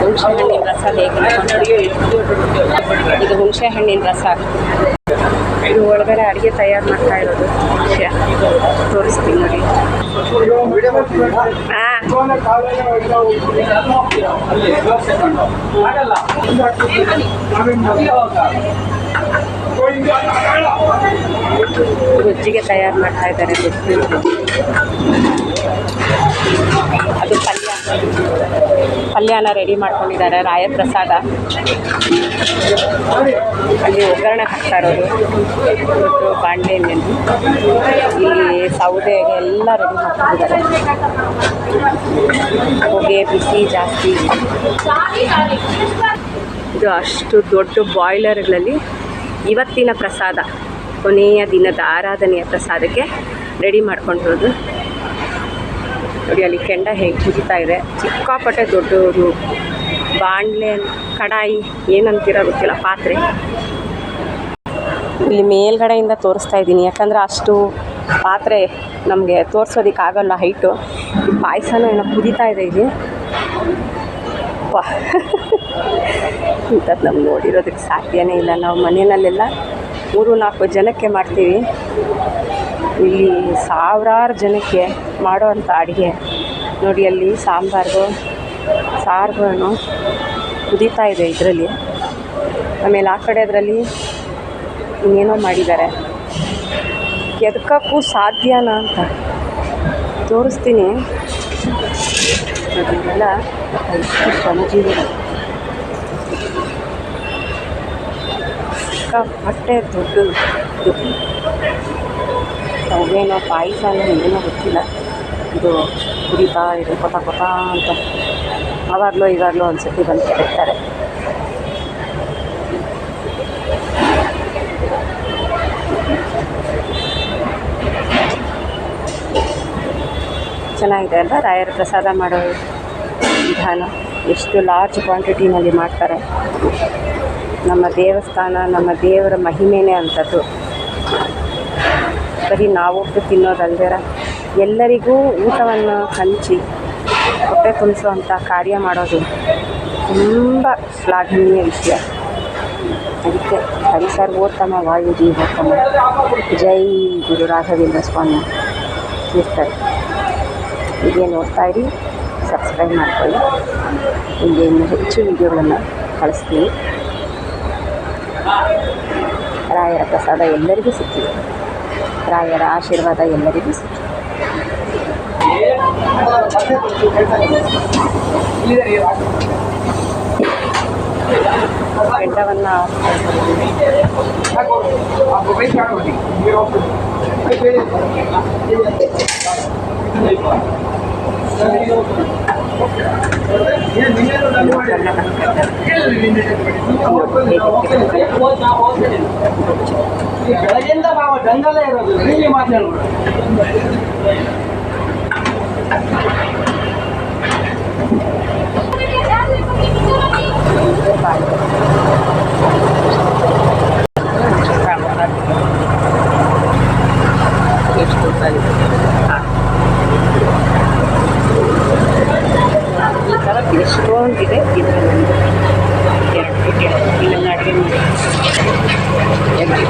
ಹುಣಸೆ ಹಣ್ಣಿನ ರಸ ಹೇಗೆ ಇದು ಹುಣಸೆ ಹಣ್ಣಿನ ರಸ ಇದು ಒಳಗಡೆ ಅಡುಗೆ ತಯಾರು ಮಾಡ್ತಾ ಇರೋದು ವಿಷಯ ತೋರಿಸ್ತೀನಿ ನೋಡಿ. ಗೊಜ್ಜಿಗೆ ತಯಾರು ಮಾಡ್ತಾ ಇದ್ದಾರೆ ಅದು ಪಲ್ಯ. ಪಲ್ಯನ ರೆಡಿ ಮಾಡ್ಕೊಂಡಿದ್ದಾರೆ ರಾಯ ಪ್ರಸಾದ ಅಲ್ಲಿ ಒಗ್ಗರಣೆ ಹಾಕ್ತಾ ಇರೋದು. ದೊಡ್ಡ ಬಾಂಡೆ ಇಲ್ಲಿ ಸೌದೆಗೆ ಎಲ್ಲ ರೆಡಿ ಮಾಡ್ಕೊಂಡಿದ್ದಾರೆ. ಹೊಗೆ, ಬಿಸಿ, ಜಾಸ್ತಿ. ಇದು ಅಷ್ಟು ದೊಡ್ಡ ಬಾಯ್ಲರ್ಗಳಲ್ಲಿ ಇವತ್ತಿನ ಪ್ರಸಾದ, ಕೊನೆಯ ದಿನದ ಆರಾಧನೆಯ ಪ್ರಸಾದಕ್ಕೆ ರೆಡಿ ಮಾಡ್ಕೊಂಡಿರೋದು. ನೋಡಿ ಅಲ್ಲಿ ಕೆಂಡ ಹೇಗೆ ಕುದಿತಾ ಇದೆ? ಚಿಕ್ಕಾಪಟ್ಟೆ ದೊಡ್ಡವರು ಬಾಣಲೆ, ಕಡಾಯಿ ಏನಂತೀರ ಗೊತ್ತಿಲ್ಲ, ಪಾತ್ರೆ. ಇಲ್ಲಿ ಮೇಲ್ಗಡೆಯಿಂದ ತೋರಿಸ್ತಾ ಇದ್ದೀನಿ. ಯಾಕಂದರೆ ಅಷ್ಟು ಪಾತ್ರೆ ನಮಗೆ ತೋರಿಸೋದಕ್ಕೆ ಆಗಲ್ಲ ಹೈಟು. ಪಾಯಸನೂ ಏನೋ ಕುದೀತಾ ಇದೆ ವಾ. ಇಂಥದ್ದು ನಮ್ಗೆ ನೋಡಿರೋದಕ್ಕೆ ಸಾಧ್ಯನೇ ಇಲ್ಲ. ನಾವು ಮನೆಯಲ್ಲೆಲ್ಲ ಮೂರು ನಾಲ್ಕು ಜನಕ್ಕೆ ಮಾಡ್ತೀವಿ. ಇಲ್ಲಿ ಸಾವಿರಾರು ಜನಕ್ಕೆ ಮಾಡೋವಂಥ ಅಡುಗೆ. ನೋಡಿ, ಅಲ್ಲಿ ಸಾಂಬಾರು ಸಾರುಗಳನ್ನು ಕುದೀತಾ ಇದೆ ಇದರಲ್ಲಿ. ಆಮೇಲೆ ಆ ಕಡೆ ಅದರಲ್ಲಿ ಇನ್ನೇನೋ ಮಾಡಿದ್ದಾರೆ. ಎದಕ್ಕೂ ಸಾಧ್ಯನಾ ಅಂತ ತೋರಿಸ್ತೀನಿ. ಅದನ್ನೆಲ್ಲ ಶ್ರಮಜೀವಿಗಳು ಸಿಕ್ಕಾಪಟ್ಟೆ ದೊಡ್ಡ ಪಾಯಸ ಪಾಯಸನೋ ಏನೋ ಗೊತ್ತಿಲ್ಲ. ಇದು ಕುಡಿತಾ, ಇದು ಕೊತ ಕೊತ ಅಂತ. ಆವಾಗಲೂ ಇವಾಗಲೂ ಒಂದ್ಸತಿ ಬಂದು ಕೆಡ್ತಾರೆ ಚೆನ್ನಾಗಿದೆ ಅಲ್ವ? ರಾಯರ ಪ್ರಸಾದ ಮಾಡೋ ವಿಧಾನ. ಎಷ್ಟು ಲಾರ್ಜ್ ಕ್ವಾಂಟಿಟಿನಲ್ಲಿ ಮಾಡ್ತಾರೆ. ನಮ್ಮ ದೇವಸ್ಥಾನ, ನಮ್ಮ ದೇವರ ಮಹಿಮೆನೇ ಅಂಥದ್ದು. ಬರೀ ನಾವೊಟ್ಟು ತಿನ್ನೋದಲ್ದಿರ ಎಲ್ಲರಿಗೂ ಊಟವನ್ನು ಹಂಚಿ ಹೊಟ್ಟೆ ತುಂಬಿಸುವಂಥ ಕಾರ್ಯ ಮಾಡೋದು ತುಂಬ ಶ್ಲಾಘನೀಯ ವಿಷಯ. ಅದಕ್ಕೆ ಪರಿಸರ್ವೋತ್ತಮ ವಾಯು ಜೀವೋತ್ತಮ ಜೈ ಗುರು ರಾಘವೇಂದ್ರ ಸ್ವಾಮಿ. ಇರ್ತಾರೆ. ಹೀಗೆ ನೋಡ್ತಾ ಇರಿ ಸಬ್ಸ್ಕ್ರೈಬ್ ಮಾಡ್ಕೊಳ್ಳಿ. ನಿಮಗೆ ಹೆಚ್ಚು ವಿಡಿಯೋಗಳನ್ನು ಕಳಿಸ್ತೀನಿ. ರಾಯರ ಪ್ರಸಾದ ಎಲ್ಲರಿಗೂ ಸಿಕ್ಕಿದೆ ರಾಯರ ಆಶೀರ್ವಾದ ಎಲ್ಲರಿಗೂ ಸಿಕ್ಕಿದೆ ಬೆಟ್ಟವನ್ನು ಬೆಳಗ್ಗೆಯಿಂದ ನಾವು ಜಂಗಲೇ ಇರೋದು ಇಲ್ಲಿ ಮಾತಾಡೋದು ಎಷ್ಟು ಎಷ್ಟೊಂದಿದೆ ಇದರಲ್ಲಿ